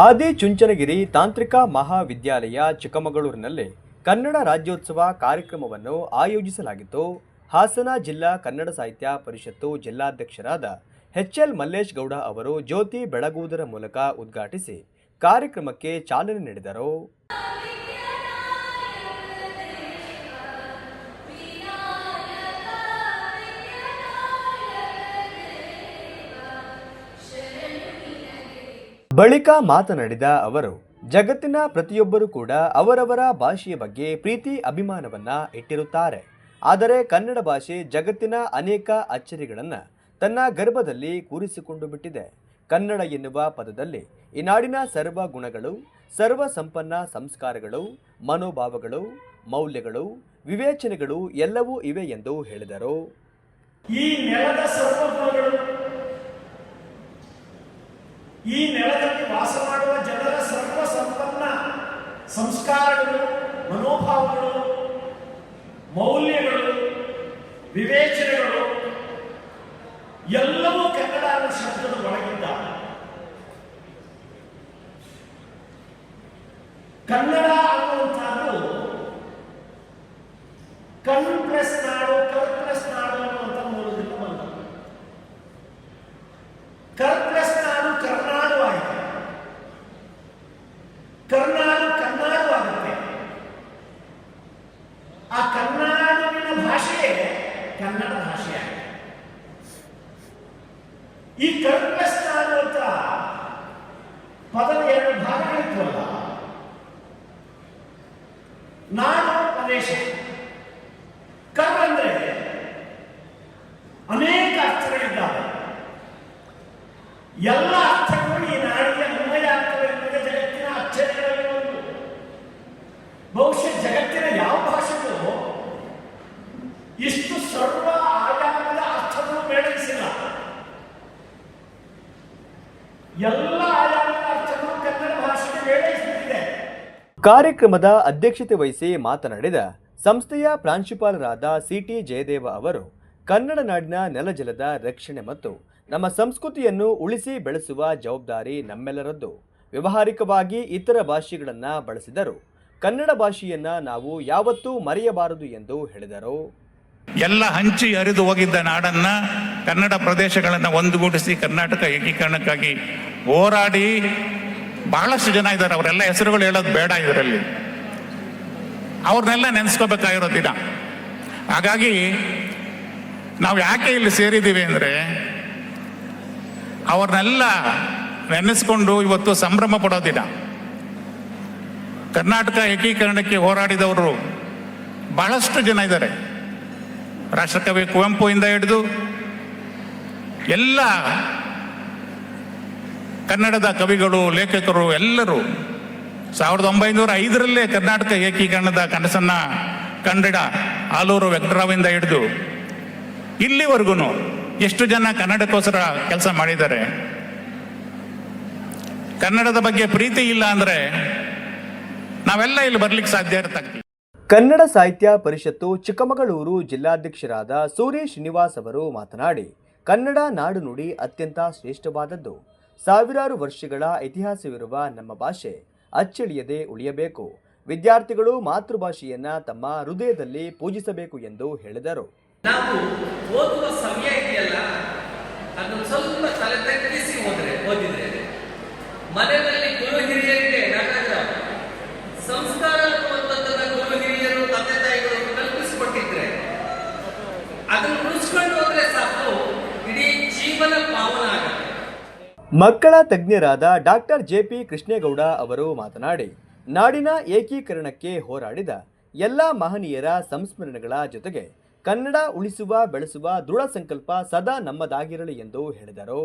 ಆದಿ ಚುಂಚನಗಿರಿ ತಾಂತ್ರಿಕ ಮಹಾವಿದ್ಯಾಲಯ, ಚಿಕ್ಕಮಗಳೂರಿನಲ್ಲಿ ಕನ್ನಡ ರಾಜ್ಯೋತ್ಸವ ಕಾರ್ಯಕ್ರಮವನ್ನು ಆಯೋಜಿಸಲಾಗಿತ್ತು. ಹಾಸನ ಜಿಲ್ಲಾ ಕನ್ನಡ ಸಾಹಿತ್ಯ ಪರಿಷತ್ತು ಜಿಲ್ಲಾಧ್ಯಕ್ಷರಾದ ಎಚ್ ಎಲ್ ಮಲ್ಲೇಶ್ ಗೌಡ ಅವರು ಜ್ಯೋತಿ ಬೆಳಗುವುದರ ಮೂಲಕ ಉದ್ಘಾಟಿಸಿ ಕಾರ್ಯಕ್ರಮಕ್ಕೆ ಚಾಲನೆ ನೀಡಿದರು. ಬಳಿಕ ಮಾತನಾಡಿದ ಅವರು, ಜಗತ್ತಿನ ಪ್ರತಿಯೊಬ್ಬರೂ ಕೂಡ ಅವರವರ ಭಾಷೆಯ ಬಗ್ಗೆ ಪ್ರೀತಿ ಅಭಿಮಾನವನ್ನ ಇಟ್ಟಿರುತ್ತಾರೆ. ಆದರೆ ಕನ್ನಡ ಭಾಷೆ ಜಗತ್ತಿನ ಅನೇಕ ಅಚ್ಚರಿಗಳನ್ನು ತನ್ನ ಗರ್ಭದಲ್ಲಿ ಕೂರಿಸಿಕೊಂಡು ಬಿಟ್ಟಿದೆ. ಕನ್ನಡ ಎನ್ನುವ ಪದದಲ್ಲಿ ಈ ನಾಡಿನ ಸರ್ವ ಗುಣಗಳು, ಸರ್ವ ಸಂಪನ್ನ ಸಂಸ್ಕಾರಗಳು, ಮನೋಭಾವಗಳು, ಮೌಲ್ಯಗಳು, ವಿವೇಚನೆಗಳು ಎಲ್ಲವೂ ಇವೆ ಎಂದು ಹೇಳಿದರು. ಈ ನೆಲದ ಈ ನೆಲದಲ್ಲಿ ವಾಸ ಮಾಡುವ ಜನರ ಸರ್ವ ಸಂಪನ್ನ ಸಂಸ್ಕಾರಗಳು, ಮನೋಭಾವಗಳು, ಮೌಲ್ಯಗಳು, ವಿವೇಚನೆಗಳು, ಎಲ್ಲವೂ ಕನ್ನಡ ಶಬ್ದದ ಒಳಗಿದ್ದಾವೆ ಕನ್ನಡ ಭಾಷೆಯಾಗಿದೆ. ಈ ಕರ್ಮಸ್ಥ ಅಂತ ಪದದ ಎರಡು ಭಾಗಗಳಿದ್ವಲ್ಲ ನಾಡು ಕಾರ್ಯಕ್ರಮದ ಅಧ್ಯಕ್ಷತೆ ವಹಿಸಿ ಮಾತನಾಡಿದ ಸಂಸ್ಥೆಯ ಪ್ರಾಂಶುಪಾಲರಾದ ಸಿಟಿ ಜಯದೇವ ಅವರು, ಕನ್ನಡ ನಾಡಿನ ನೆಲಜಲದ ರಕ್ಷಣೆ ಮತ್ತು ನಮ್ಮ ಸಂಸ್ಕೃತಿಯನ್ನು ಉಳಿಸಿ ಬೆಳೆಸುವ ಜವಾಬ್ದಾರಿ ನಮ್ಮೆಲ್ಲರದ್ದು. ವ್ಯವಹಾರಿಕವಾಗಿ ಇತರ ಭಾಷೆಗಳನ್ನು ಬಳಸಿದರು ಕನ್ನಡ ಭಾಷೆಯನ್ನ ನಾವು ಯಾವತ್ತೂ ಮರೆಯಬಾರದು ಎಂದು ಹೇಳಿದರು. ಎಲ್ಲ ಹಂಚಿ ಹರಿದು ಹೋಗಿದ್ದ ನಾಡನ್ನ ಕನ್ನಡ ಪ್ರದೇಶಗಳನ್ನು ಒಂದುಗೂಡಿಸಿ ಕರ್ನಾಟಕ ಏಕೀಕರಣಕ್ಕಾಗಿ ಹೋರಾಡಿ ಬಹಳಷ್ಟು ಜನ ಇದ್ದಾರೆ. ಅವರೆಲ್ಲ ಹೆಸರುಗಳು ಹೇಳೋದು ಬೇಡ ಇದರಲ್ಲಿ. ಅವ್ರನ್ನೆಲ್ಲ ನೆನೆಸ್ಕೋಬೇಕಾಗಿರೋ ದಿನ. ಹಾಗಾಗಿ ನಾವು ಯಾಕೆ ಇಲ್ಲಿ ಸೇರಿದ್ದೀವಿ ಅಂದರೆ ಅವ್ರನ್ನೆಲ್ಲ ನೆನೆಸ್ಕೊಂಡು ಇವತ್ತು ಸಂಭ್ರಮ ಪಡೋದಿಲ್ಲ ಕರ್ನಾಟಕ ಏಕೀಕರಣಕ್ಕೆ ಹೋರಾಡಿದವರು ಬಹಳಷ್ಟು ಜನ ಇದ್ದಾರೆ. ರಾಷ್ಟ್ರಕವಿ ಕುವೆಂಪುವಿಂದ ಹಿಡಿದು ಎಲ್ಲ ಕನ್ನಡದ ಕವಿಗಳು, ಲೇಖಕರು ಎಲ್ಲರೂ ಸಾವಿರದ ಒಂಬೈನೂರ ಐದರಲ್ಲೇ ಕರ್ನಾಟಕ ಏಕೀಕರಣದ ಕನಸನ್ನ ಕಂಡಿಡ ಆಲೂರು ವೆಂಕಟರಾವಿಂದ ಹಿಡಿದು ಇಲ್ಲಿವರೆಗೂ ಎಷ್ಟು ಜನ ಕನ್ನಡಕ್ಕೋಸ್ಕರ ಕೆಲಸ ಮಾಡಿದ್ದಾರೆ. ಕನ್ನಡದ ಬಗ್ಗೆ ಪ್ರೀತಿ ಇಲ್ಲ ಅಂದ್ರೆ ನಾವೆಲ್ಲ ಇಲ್ಲಿ ಬರ್ಲಿಕ್ಕೆ ಸಾಧ್ಯ ಇರ್ತಾಗ್ತೀವಿ ಕನ್ನಡ ಸಾಹಿತ್ಯ ಪರಿಷತ್ತು ಚಿಕ್ಕಮಗಳೂರು ಜಿಲ್ಲಾಧ್ಯಕ್ಷರಾದ ಸೂರ್ಯ ಶ್ರೀನಿವಾಸ್ ಅವರು ಮಾತನಾಡಿ, ಕನ್ನಡ ನಾಡು ನುಡಿ ಅತ್ಯಂತ ಶ್ರೇಷ್ಠವಾದದ್ದು. ಸಾವಿರಾರು ವರ್ಷಗಳ ಇತಿಹಾಸವಿರುವ ನಮ್ಮ ಭಾಷೆ ಅಚ್ಚಳಿಯದೆ ಉಳಿಯಬೇಕು. ವಿದ್ಯಾರ್ಥಿಗಳು ಮಾತೃಭಾಷೆಯನ್ನ ತಮ್ಮ ಹೃದಯದಲ್ಲಿ ಪೂಜಿಸಬೇಕು ಎಂದು ಹೇಳಿದರು. ನಾವು ಓದುವ ಸಮಯ ಇದೆಯಲ್ಲ, ಅದನ್ನು ಸ್ವಲ್ಪ ತಲೆ ತಗ್ಗಿಸಿ ಹೋದ್ರೆ ಓದಿದ್ರೆ ಮನೆಯಲ್ಲಿ ಗುರು ಹಿರಿಯರಿಗೆ ಮಕ್ಕಳ ತಜ್ಞರಾದ ಡಾಕ್ಟರ್ ಜೆ ಪಿ ಕೃಷ್ಣೇಗೌಡ ಅವರು ಮಾತನಾಡಿ, ನಾಡಿನ ಏಕೀಕರಣಕ್ಕೆ ಹೋರಾಡಿದ ಎಲ್ಲ ಮಹನೀಯರ ಸಂಸ್ಮರಣೆಗಳ ಜೊತೆಗೆ ಕನ್ನಡ ಉಳಿಸುವ, ಬೆಳೆಸುವ ದೃಢ ಸಂಕಲ್ಪ ಸದಾ ನಮ್ಮದಾಗಿರಲಿ ಎಂದು ಹೇಳಿದರು.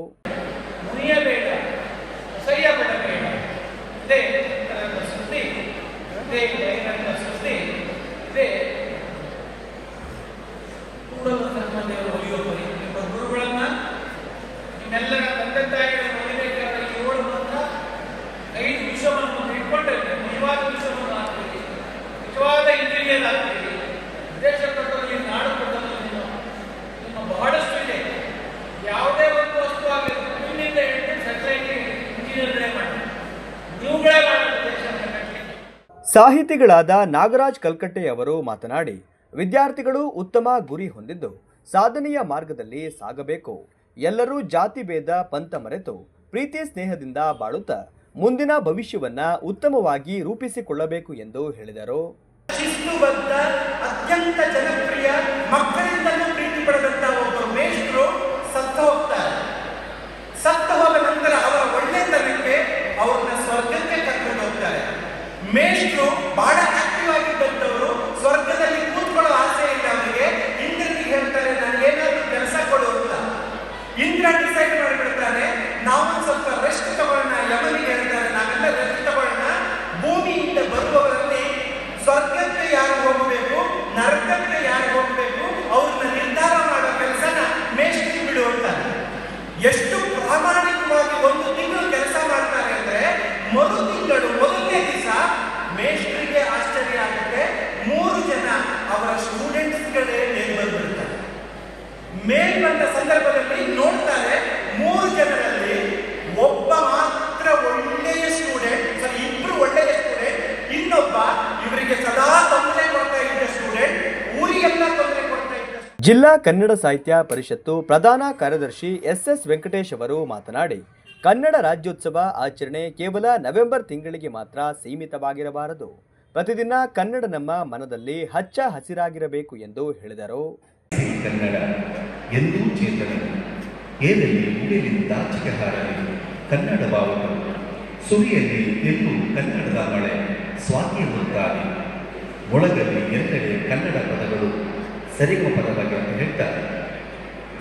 ಎಲ್ಲರ ತಂದೆ ತಾಯಿ ಸಾಹಿತಿಗಳಾದ ನಾಗರಾಜ್ ಕಲ್ಕಟ್ಟೆ ಅವರು ಮಾತನಾಡಿ, ವಿದ್ಯಾರ್ಥಿಗಳು ಉತ್ತಮ ಗುರಿ ಹೊಂದಿದ್ದು ಸಾಧನೆಯ ಮಾರ್ಗದಲ್ಲಿ ಸಾಗಬೇಕು. ಎಲ್ಲರೂ ಜಾತಿ ಭೇದ ಪಂಥ ಮರೆತು ಪ್ರೀತಿ ಸ್ನೇಹದಿಂದ ಬಾಳುತ್ತಾ ಮುಂದಿನ ಭವಿಷ್ಯವನ್ನ ಉತ್ತಮವಾಗಿ ರೂಪಿಸಿಕೊಳ್ಳಬೇಕು ಎಂದು ಹೇಳಿದರು. ಅತ್ಯಂತ ಜನಪ್ರಿಯ, ಮಕ್ಕಳಿಂದಲೂ ಪ್ರೀತಿ ಪಡೆದಂತ ಜಿಲ್ಲಾ ಕನ್ನಡ ಸಾಹಿತ್ಯ ಪರಿಷತ್ತು ಪ್ರಧಾನ ಕಾರ್ಯದರ್ಶಿ ಎಸ್ ಎಸ್ ವೆಂಕಟೇಶ್ ಅವರು ಮಾತನಾಡಿ, ಕನ್ನಡ ರಾಜ್ಯೋತ್ಸವ ಆಚರಣೆ ಕೇವಲ ನವೆಂಬರ್ ತಿಂಗಳಿಗೆ ಮಾತ್ರ ಸೀಮಿತವಾಗಿರಬಾರದು. ಪ್ರತಿದಿನ ಕನ್ನಡ ನಮ್ಮ ಮನದಲ್ಲಿ ಹಚ್ಚ ಹಸಿರಾಗಿರಬೇಕು ಎಂದು ಹೇಳಿದರು. ಕನ್ನಡ ಸುರಿಯಲ್ಲಿ ಎಂದು ಕನ್ನಡದ ಮಳೆ ಸ್ವಾತಿಯನ್ನುತ್ತಾನೆ ಒಳಗಲ್ಲಿ ಎಲ್ಲೆಡೆ ಕನ್ನಡ ಪದಗಳು ಸರಿಗ ಬಗ್ಗೆ ಅಂತ ಹೇಳ್ತಾ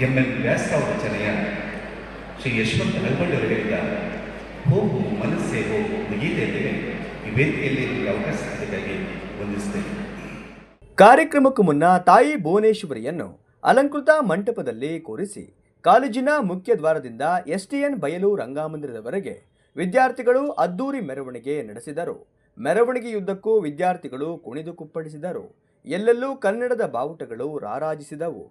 ಎಂ ಎನ್ ವ್ಯಾಸರಾವ್ ರಚನೆಯ ಶ್ರೀ ಯಶವಂತ ಹಲ್ಬಳ್ಳಿಯವರು ಹೇಳಿದ ಹೋಗು ಮನಸ್ಸೇ ಹೋಗು ಗೀತೆಯಲ್ಲಿ ಈ ವೇದಿಕೆಯಲ್ಲಿ ನಿಮಗೆ ಅವಕಾಶ ಸಿಕ್ಕಿದ್ದಾಗಿ ವಂದಿಸ್ತೇನೆ. ಕಾರ್ಯಕ್ರಮಕ್ಕೂ ಮುನ್ನ ತಾಯಿ ಭುವನೇಶ್ವರಿಯನ್ನು ಅಲಂಕೃತ ಮಂಟಪದಲ್ಲಿ ಕೂರಿಸಿ ಕಾಲೇಜಿನ ಮುಖ್ಯ ದ್ವಾರದಿಂದ ಎಸ್ಟಿಎನ್ ಬಯಲು ರಂಗಮಂದಿರದವರೆಗೆ ವಿದ್ಯಾರ್ಥಿಗಳು ಅದ್ದೂರಿ ಮೆರವಣಿಗೆ ನಡೆಸಿದರು. ಮೆರವಣಿಗೆಯುದ್ದಕ್ಕೂ ವಿದ್ಯಾರ್ಥಿಗಳು ಕುಣಿದು ಕುಪ್ಪಳಿಸಿದರು. ಎಲ್ಲೆಲ್ಲೂ ಕನ್ನಡದ ಬಾವುಟಗಳು ರಾರಾಜಿಸಿದವು.